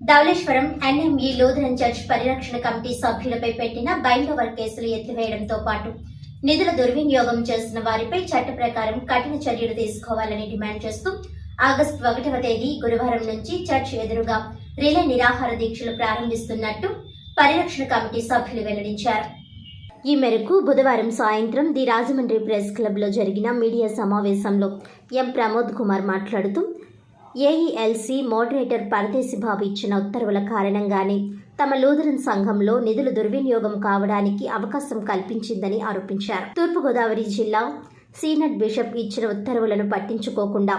Dhavaleswaram NME Lutheran church పరిరక్షణ committee సభ్యులపై పెట్టిన బైండ్ ఓవర్ కేసులు ఎత్తివేయడంతో పాటు నిధుల దుర్వినియోగం చేసిన వారిపై చట్ట ప్రకారం కఠిన చర్యలు తీసుకోవాలని డిమాండ్ చేస్తూ ఆగస్టు ఒకటవ తేదీ గురువారం నుంచి చర్చ్ ఎదురుగా రిలే నిరాహార దీక్షలు ప్రారంభిస్తున్నట్టు పరిరక్షణ కమిటీ సభ్యులు వెల్లడించారు. ఈ మేరకు బుధవారం సాయంత్రం ది రాజమండ్రి ప్రెస్ క్లబ్లో జరిగిన మీడియా సమావేశంలో ఎం ప్రమోద్ కుమార్ మాట్లాడుతూ ఏఈఎల్సీ మోడరేటర్ పరదేశి బాబు ఇచ్చిన ఉత్తర్వుల కారణంగానే తమ లూథరన్ సంఘంలో నిధులు దుర్వినియోగం కావడానికి అవకాశం కల్పించిందని ఆరోపించారు. తూర్పుగోదావరి జిల్లా సీనట్ బిషప్ ఇచ్చిన ఉత్తర్వులను పట్టించుకోకుండా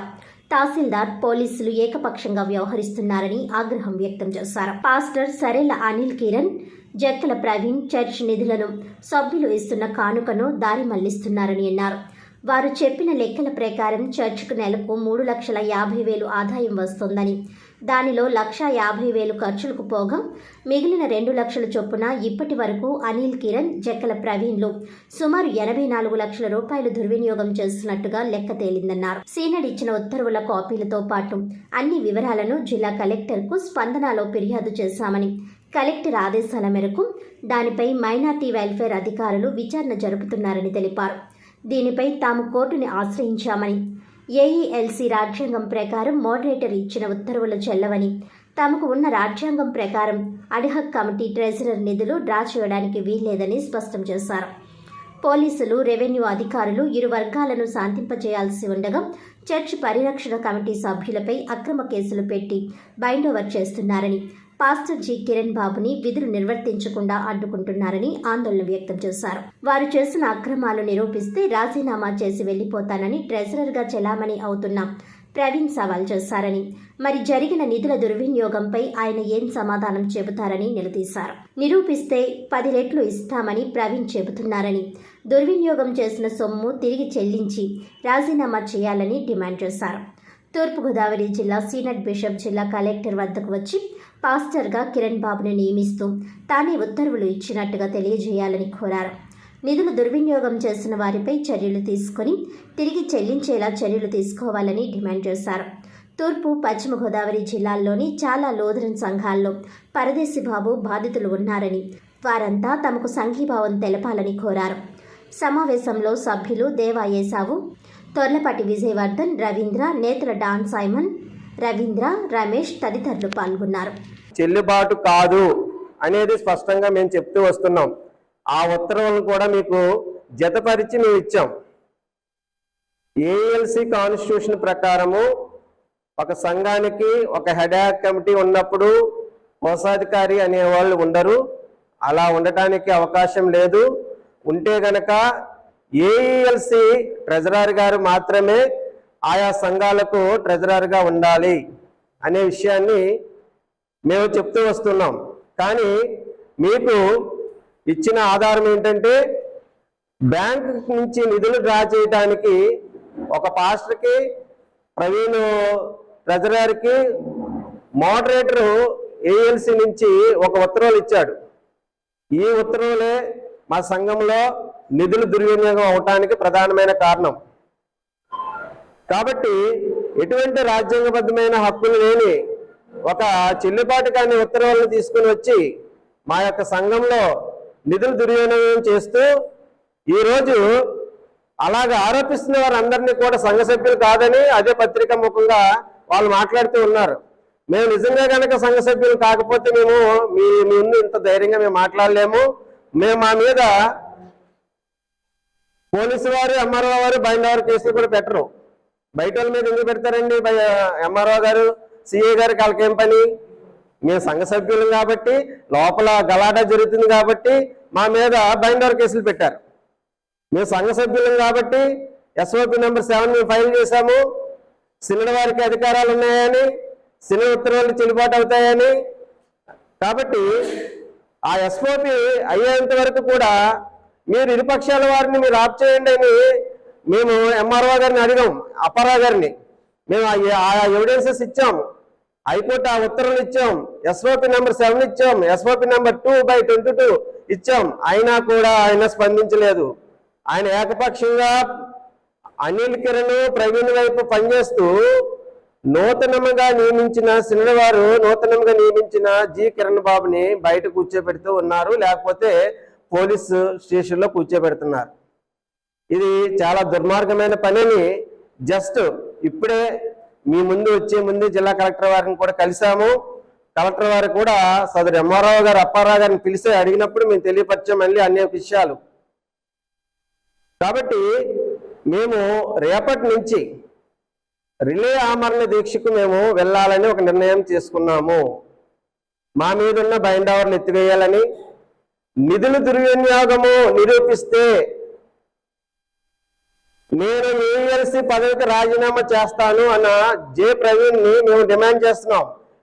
తహసీల్దార్ పోలీసులు ఏకపక్షంగా వ్యవహరిస్తున్నారని ఆగ్రహం వ్యక్తం చేశారు. పాస్టర్ సరేల అనిల్ కిరణ్ జక్కల ప్రవీణ్ చర్చ్ నిధులను సభ్యులు ఇస్తున్న కానుకను దారి మళ్ళిస్తున్నారని అన్నారు. వారు చెప్పిన లెక్కల ప్రకారం చర్చ్కు నెలకు మూడు లక్షల యాభై వేలు ఆదాయం వస్తోందని. దానిలో లక్ష యాభై వేలు ఖర్చులకు పోగా మిగిలిన రెండు లక్షల చొప్పున ఇప్పటి వరకు అనిల్ కిరణ్ జక్కల ప్రవీణ్లు సుమారు ఎనభై నాలుగు లక్షల రూపాయలు దుర్వినియోగం చేస్తున్నట్టుగా లెక్క తేలిందన్నారు. సీనడ్ ఇచ్చిన ఉత్తర్వుల కాపీలతో పాటు అన్ని వివరాలను జిల్లా కలెక్టర్కు స్పందనలో ఫిర్యాదు చేశామని కలెక్టర్ ఆదేశాల మేరకు దానిపై మైనార్టీ వెల్ఫేర్ అధికారులు విచారణ జరుపుతున్నారని తెలిపారు. దీనిపై తాము కోర్టుని ఆశ్రయించామని. ఏఈఎల్సీ రాజ్యాంగం ప్రకారం మోడరేటర్ ఇచ్చిన ఉత్తర్వులు చెల్లవని తమకు ఉన్న రాజ్యాంగం ప్రకారం అడిహక్ కమిటీ ట్రెజరర్ నిధులు డ్రా చేయడానికి వీల్లేదని స్పష్టం చేశారు. పోలీసులు రెవెన్యూ అధికారులు ఇరు వర్గాలను శాంతింపజేయాల్సి ఉండగా చర్చ్ పరిరక్షణ కమిటీ సభ్యులపై అక్రమ కేసులు పెట్టి బైండోవర్ చేస్తున్నారని పాస్టర్ జి. కిరణ్ బాబుని విధులు నిర్వర్తించకుండా అడ్డుకుంటున్నారని ఆందోళన వ్యక్తం చేశారు. వారు చేసిన అక్రమాలు నిరూపిస్తే రాజీనామా చేసి వెళ్ళిపోతానని ట్రెజరర్గా చెలామణి అవుతున్న ప్రవీణ్ సవాల్ చేశారని మరి జరిగిన నిధుల దుర్వినియోగంపై ఆయన ఏం సమాధానం చెబుతారని నిలదీశారు. నిరూపిస్తే పది రెట్లు ఇస్తామని ప్రవీణ్ చెబుతున్నారని దుర్వినియోగం చేసిన సొమ్ము తిరిగి చెల్లించి రాజీనామా చేయాలని డిమాండ్ చేశారు. తూర్పుగోదావరి జిల్లా సీనట్ బిషప్ జిల్లా కలెక్టర్ వద్దకు వచ్చి పాస్టర్గా కిరణ్ బాబును నియమిస్తూ తానే ఉత్తర్వులు ఇచ్చినట్టుగా తెలియజేయాలని కోరారు. నిధులు దుర్వినియోగం చేసిన వారిపై చర్యలు తీసుకొని తిరిగి చెల్లించేలా చర్యలు తీసుకోవాలని డిమాండ్ చేశారు. తూర్పు పశ్చిమ గోదావరి జిల్లాల్లోని చాలా లోదరన్ సంఘాల్లో పరదేశి బాబు బాధితులు ఉన్నారని వారంతా తమకు సంఘీభావం తెలపాలని కోరారు. సమావేశంలో సభ్యులు దేవా ఏసావు తొర్లపాటి విజయవర్ధన్ రవీంద్ర నేత్ర డాన్ సైమన్ రవీంద్ర రమేష్ తదితరులు పాల్గొన్నారు. చెల్లుబాటు కాదు అనేది స్పష్టంగా మేము చెప్తూ వస్తున్నాం. ఆ ఉత్తర్వులను కూడా మీకు జతపరిచి మేము ఇచ్చాం. ఏఎల్సి కాన్స్టిట్యూషన్ ప్రకారము ఒక సంఘానికి ఒక హెడాక్ కమిటీ ఉన్నప్పుడు కోశాధికారి అనేవాళ్ళు ఉండరు. అలా ఉండటానికి అవకాశం లేదు. ఉంటే గనక ఏఈఎల్సి ట్రెజరర్ గారు మాత్రమే ఆయా సంఘాలకు ట్రెజరర్గా ఉండాలి అనే విషయాన్ని మేము చెప్తూ వస్తున్నాం. కానీ మీకు ఇచ్చిన ఆధారం ఏంటంటే బ్యాంక్ నుంచి నిధులు డ్రా చేయడానికి ఒక పాస్టర్కి ప్రవీణ్ ట్రెజరర్కి మోడరేటరు ఏఎల్సి నుంచి ఒక ఉత్తర్వులు ఇచ్చాడు. ఈ ఉత్తర్వులే మా సంఘంలో నిధులు దుర్వినియోగం అవటానికి ప్రధానమైన కారణం. కాబట్టి ఎటువంటి రాజ్యాంగబద్ధమైన హక్కులు లేని ఒక చెల్లుబాటు కాని ఉత్తర్వులను తీసుకుని వచ్చి మా యొక్క సంఘంలో నిధులు దుర్వినియోగం చేస్తూ ఈరోజు అలాగ ఆరోపిస్తున్న వారందరినీ కూడా సంఘ సభ్యులు కాదని అదే పత్రిక ముఖంగా వాళ్ళు మాట్లాడుతూ ఉన్నారు. మేము నిజంగా కనుక సంఘ సభ్యులు కాకపోతే మేము మీ ముందు ఇంత ధైర్యంగా మేము మాట్లాడలేము. మేము మా మీద పోలీసు వారు ఎంఆర్ఓ వారు బయలుదేరి కేసులు కూడా పెట్టరు. బయట వాళ్ళ మీద ఎందుకు పెడతారండి? ఎంఆర్ఓ గారు సిఏ గారికి వాళ్ళకేం పని? మేము సంఘ సభ్యులం కాబట్టి లోపల గలాటా జరుగుతుంది కాబట్టి మా మీద బైండర్ కేసులు పెట్టారు. మేము సంఘ సభ్యులం కాబట్టి ఎస్ఓపి నెంబర్ సెవెన్ మేము ఫైల్ చేశాము. సినడ్ వారికి అధికారాలు ఉన్నాయని సిన్న ఉత్తర్వులు చెల్లుబాటు అవుతాయని. కాబట్టి ఆ ఎస్ఓపి అయ్యేంత వరకు కూడా మీరు ఇరుపక్షాల వారిని మీరు ఆప్ చేయండి అని మేము ఎంఆర్ఓ గారిని అడిగాం అప్పారావు గారిని. మేము ఆ- ఎవిడెన్సెస్ ఇచ్చాం హైకోర్టు ఆ ఉత్తర్వులు ఇచ్చాం. ఎస్ఓపి నెంబర్ సెవెన్ ఇచ్చాం. SOP number two by twenty two ఇచ్చాం. అయినా కూడా ఆయన స్పందించలేదు. ఆయన ఏకపక్షంగా అనిల్ కిరణ్ ప్రవీణ్ వైపు పనిచేస్తూ నూతనముగా నియమించిన వారు నూతనంగా నియమించిన జి కిరణ్ బాబుని బయట కూర్చోబెడుతూ ఉన్నారు. లేకపోతే పోలీసు స్టేషన్లో కూర్చోబెడుతున్నారు. ఇది చాలా దుర్మార్గమైన పనిని జస్ట్ ఇప్పుడే మీ ముందు వచ్చే ముందు జిల్లా కలెక్టర్ వారిని కూడా కలిసాము కలెక్టర్ వారు కూడా సదరు ఎంఆర్ఓ గారు అప్పారావు గారిని పిలిచి అడిగినప్పుడు మేము తెలియపరిచాం మళ్ళీ అనేక విషయాలు. కాబట్టి మేము రేపటి నుంచి రిలే ఆమరణ దీక్షకు మేము వెళ్ళాలని ఒక నిర్ణయం తీసుకున్నాము. మా మీద ఉన్న బైండావర్లు ఎత్తివేయాలని నిధులు దుర్వినియోగము నిరూపిస్తే నేను యూనివర్సిటీ పదవికి రాజీనామా చేస్తాను అన్న జే ప్రవీణ్ని మేము డిమాండ్ చేస్తున్నాం.